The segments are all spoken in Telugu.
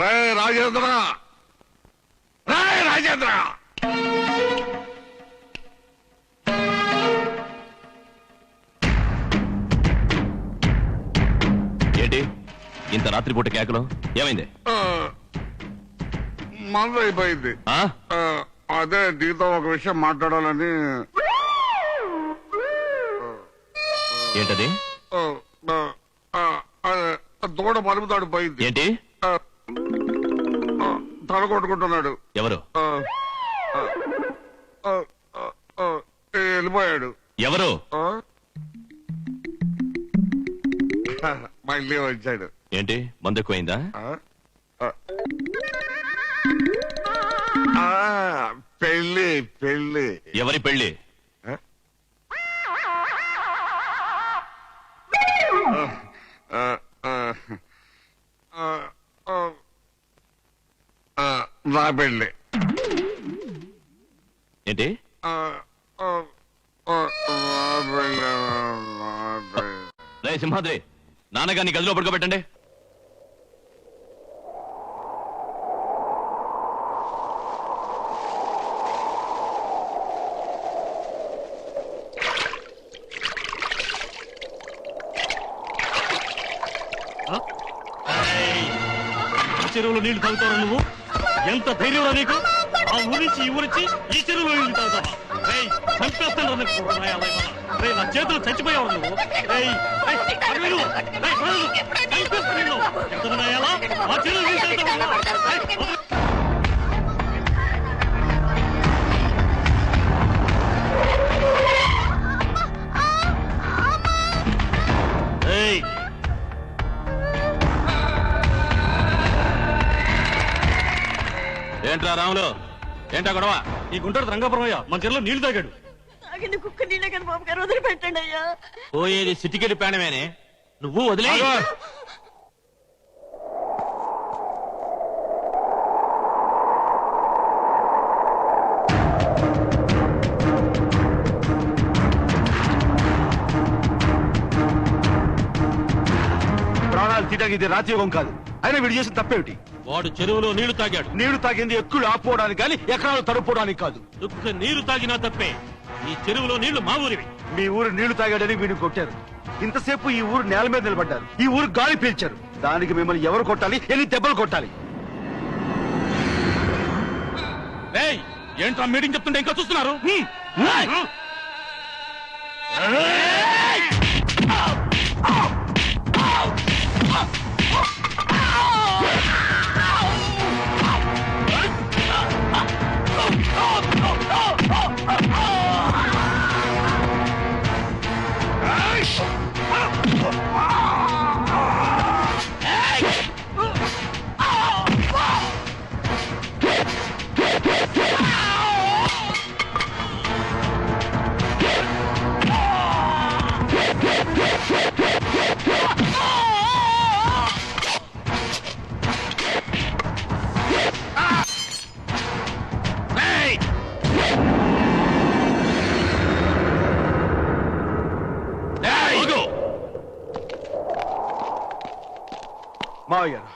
రే రాజేంద్ర. రే రాజేంద్ర. ఏంటి? ఇంత రాత్రిపూట కేకలు? ఏమైంది? మందు అయిపోయింది. ఆ? అదే నీతో ఒక విషయం మాట్లాడాలని. ఏంటది? ఆ, ఆ, ఆ, అదే, దూడ మలుపుతాడు పోయింది. ఏంటి? ఆ, తల కొట్టుకుంటున్నాడు. ఎవరు? వెళ్ళిపోయాడు. ఎవరు? ఆ? మళ్ళీ వచ్చాడు. ఏంటి? మందు ఎక్కువైందా పెళ్ళి పెళ్ళి. ఎవరి పెళ్ళి నా పెళ్ళి. ఏంటి? ఆ, ఆ, ఆ, నా పెళ్ళి నా పెళ్ళి. రే సింహాద్రి నాన్నగారిని గదిలో పడుకోబెట్టండి. చెరువులో నీళ్ళు తాగుతావు నువ్వు? ఎంత ధైర్యం నీకు ఆ ఊరించి ఈ ఊరించి ఈ చెరువులో తాగుతావా రేయ్ చంపేస్తాను రా నా చేతులు చచ్చిపోయావు నువ్వు రేయ్ రేయ్, అటు వెళ్ళు. రేయ్, వెళ్ళు. చంపేస్తా నిన్ను. ఎంత? ఆ ఏంట్రా రాములు? ఏంటా గొడవ? ఈ గుంటూరు రంగాపురమయ్య మన చెరువులో నీళ్ళు తాగాడు. తాగింది కుక్క నీళ్ళే కదా బాబు గారు వదిలిపెట్టండి అయ్యా. పోయేది సిటికెట్ పేడమేనే నువ్వు వదిలే ప్రాణాలు తీయడానికి ఇది రాజయోగం కాదు. అయినా వీడు చేసిన తప్పేమిటి? వాడు చెరువులో నీళ్ళు తాగాడు. నీళ్ళు తాగింది ఎక్కులు ఆపుకోవడానికి కానీ ఎకరాలు తరుపుకోవడానికి కాదు. దుఃఖ నీరు తాగినా తప్పే. ఈ చెరువులో నీళ్ళు మా ఊరివి. మీ ఊరు నీళ్ళు తాగాడని వీడిని కొట్టారు. ఇంతసేపు ఈ ఊరు నేల మీద నిలబడ్డారు. ఈ ఊరు గాలి పీల్చారు. దానికి మిమ్మల్ని ఎవరు కొట్టాలి? ఎన్ని దెబ్బలు కొట్టాలి? ఏంట్రా మీటింగ్ చెప్తుంటే ఇంకా చూస్తున్నారు? 了。మావయ్య గారు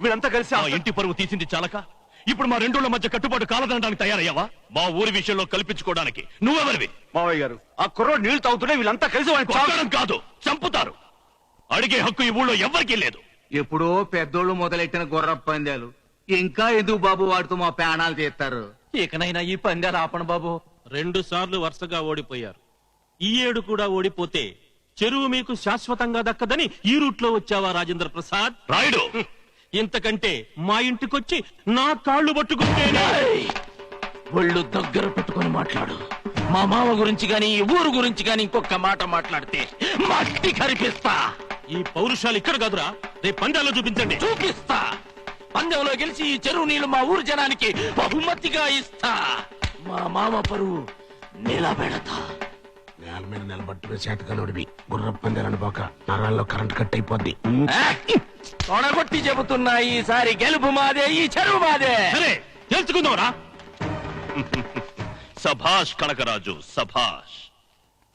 వీళ్ళంతా కలిసి మా ఆ- ఇంటి పరువు తీసింది చాలక? ఇప్పుడు మా రెండోళ్ళ మధ్య కట్టుబాటు కాలదనడానికి తయారయ్యావా? మా ఊరి విషయంలో కల్పించుకోవడానికి. నువ్వెవరివి? మావయ్య గారు ఆ కుర్రోడు నీళ్ళు తాగుతుంటే వీళ్ళంతా కలిసి వాడిని కొట్టడం కాదు చంపుతారు. అడిగే హక్కు ఈ ఊళ్ళో ఎవ్వరికీ లేదు. ఎప్పుడో పెద్దోళ్ళు మొదలెట్టిన గుర్ర పందాలు. ఇంకా ఎందుకు బాబు వాడితో మా ప్రాణాలు తీస్తారు? ఇకనైనా ఈ పందాలు ఆపణ బాబు. రెండు సార్లు వరుసగా ఓడిపోయారు. ఈ ఏడు కూడా ఓడిపోతే చెరువు మీకు శాశ్వతంగా దక్కదని ఈ రూట్లో వచ్చావా రాజేంద్ర ప్రసాద్? రాయుడు. ఇంతకంటే మా ఇంటికొచ్చి నా కాళ్ళు పట్టుకుంటేనే ఒళ్ళు దగ్గర పెట్టుకొని మాట్లాడు. మా మామ గురించి గాని ఈ ఊరు గురించి గాని ఇంకొక మాట మాట్లాడితే మట్టి కరిపిస్తా. ఈ పౌరుషాలు ఇక్కడ కాదురా. రేపు పందాల్లో చూపించండి. చూపిస్తా. పందెంలో గెలిచి ఈ చెరువు నీళ్ళు మా ఊరు జనానికి బహుమతిగా ఇస్తా. మా మామ పరువు నిలబెడతా నేల మీద నిలబట్టుకునే చేతకనుడివి గుర్ర పందాలని పోక నరాల్లో కరెంట్ కట్ అయిపోద్ది! తొడగొట్టి చెబుతున్నా ఈసారి గెలుపు మాదే ఈ చెరువు మాదే. సరే తెలుసుకుందాంరా సభాష్ కనకరాజు సభాష్.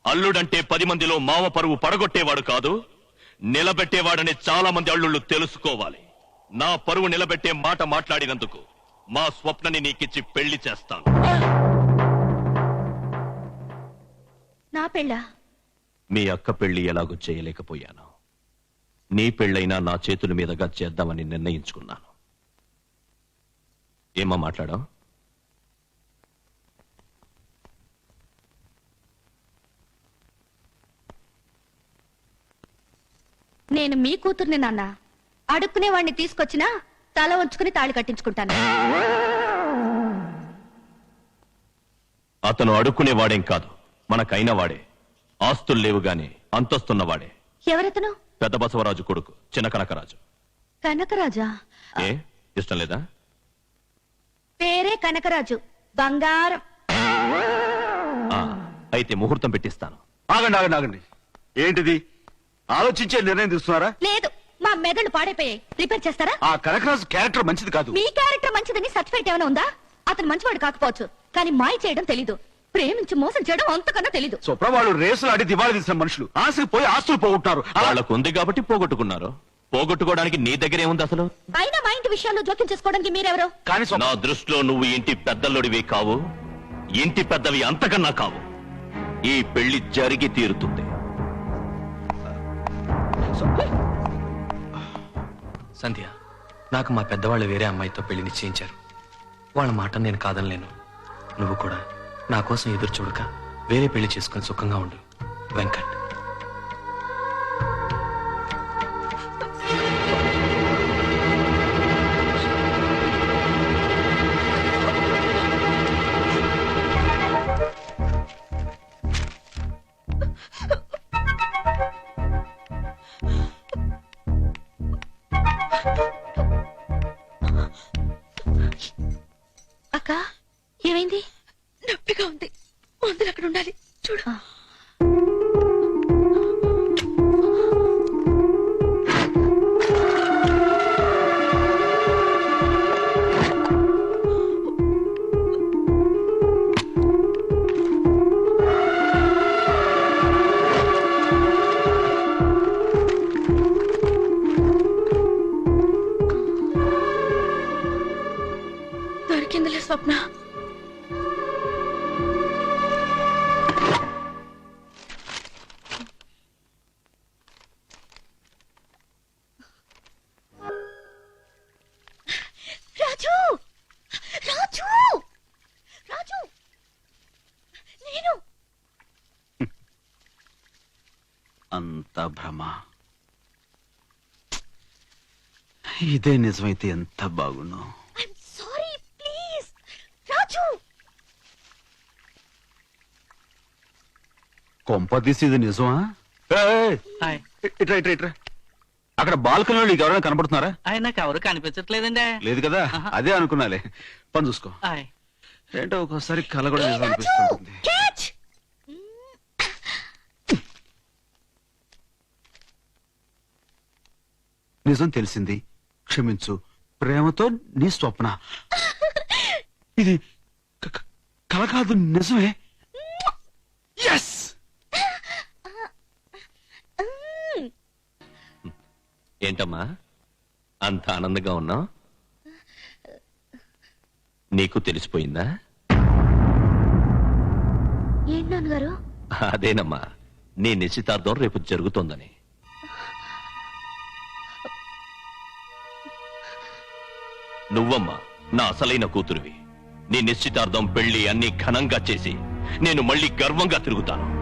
అల్లుడంటే పది మందిలో మామ పరువు పడగొట్టేవాడు కాదు నిలబెట్టేవాడని చాలా మంది అల్లుళ్ళు తెలుసుకోవాలి. నా పరువు నిలబెట్టే మాట మాట్లాడినందుకు మా స్వప్నని నీకిచ్చి పెళ్ళి చేస్తాను. నా పెళ్ళ? మీ అక్క పెళ్ళి ఎలాగో చేయలేకపోయాను. నీ పెళ్ళైనా నా చేతుల మీదుగా చేద్దామని నిర్ణయించుకున్నాను. ఏమా మాట్లాడా నేను మీ కూతుర్ని నాన్న. అడుక్కునే వాడిని తీసుకొచ్చినా తల ఉంచుకుని తాళి కట్టించుకుంటాను. అతను అడుక్కునేవాడేం కాదు. మనకైన వాడే. ఆస్తులు లేవు గాని అంతస్తున్నవాడే ఎవరెతను? పెద్ద బసవరాజు కొడుకు చిన్న కనకరాజు. కనకరాజా? ఏ? ఇష్టం లేదా? పేరే కనకరాజు బంగారం. ఆ, అయితే ముహూర్తం పెట్టిస్తాను. ఆగండి ఆగండి ఆగండి. ఏంటిది? ఆలోచించే నిర్ణయం తీసుకున్నారా? లేదు మా మెదళ్ళు పాడైపోయాయి. రిపేర్ చేస్తారా? ఆ కనకరాజు క్యారెక్టర్ మంచిది కాదు. మీ క్యారెక్టర్ మంచిదని సర్టిఫికేట్ ఏమైనా ఉందా? అతను మంచివాడు కాకపోవచ్చు కానీ మాయ చేయడం తెలీదు. ప్రేమించి మోసం చేయడం అంతకన్నా తెలీదు. స్వప్న వాళ్ళు రేసులు ఆడి దివాళి తీసిన మనుషులు. ఆశకు పోయి ఆస్తులు పోగొట్టారు అలా వాళ్ళకు ఉంది కాబట్టి పోగొట్టుకున్నారు. పోగొట్టుకోవడానికి నీ దగ్గర ఏముంది అసలు? అయినా మా ఇంటి విషయాల్లో జోక్యం చేసుకోవడానికి మీరెవరు? కానీ నా దృష్టిలో నువ్వు ఇంటి పెద్దల్లుడివి కావు. ఇంటి పెద్దవి అంతకన్నా కావు. ఈ పెళ్ళి జరిగి తీరుతుంది. సంధ్య నాకు మా పెద్దవాళ్ళు వేరే అమ్మాయితో పెళ్ళి నిశ్చయించారు. వాళ్ళ మాట నేను కాదనలేను. నువ్వు కూడా నా కోసం ఎదురు చూడక వేరే పెళ్ళి చేసుకుని సుఖంగా ఉండు. వెంకట్. స్వప్న. రాజు! రాజు! రాజు! నేను! అంత భ్రమ. ఇదే నిజమైతే ఎంత బాగున్నావు ఐఎమ్ సారీ ప్లీజ్ రాజు కొంపదీసి ఇది నిజమా? ఏయ్, హాయ్. ఇట్రా ఇట్రా ఇట్రా. అక్కడ బాల్కనీలో నీకు ఎవరైనా కనపడుతున్నారా? ఆయన నాకు ఎవరు కనిపించట్లేదండి. లేదు కదా. అదే అనుకున్నాలే. పని చూసుకో. హాయ్. ఏంటో ఒక్కోసారి కల కూడా నిజం రాజు అనిపిస్తుంటుంది. క్యాచ్! నిజం తెలిసింది. క్షమించు. ప్రేమతో నీ స్వప్న. ఇది క- క- కల కాదు నిజమే. ఎస్ ఏంటమ్మా? అంత ఆనందంగా ఉన్నావు? నీకు తెలిసిపోయిందా? ఏంటి నాన్నగారు? అదేనమ్మా నీ నిశ్చితార్థం రేపు జరుగుతోందని. నువ్వమ్మా నా అసలైన కూతురివి. నీ నిశ్చితార్థం పెళ్ళి అన్ని ఘనంగా చేసి నేను మళ్ళీ గర్వంగా తిరుగుతాను.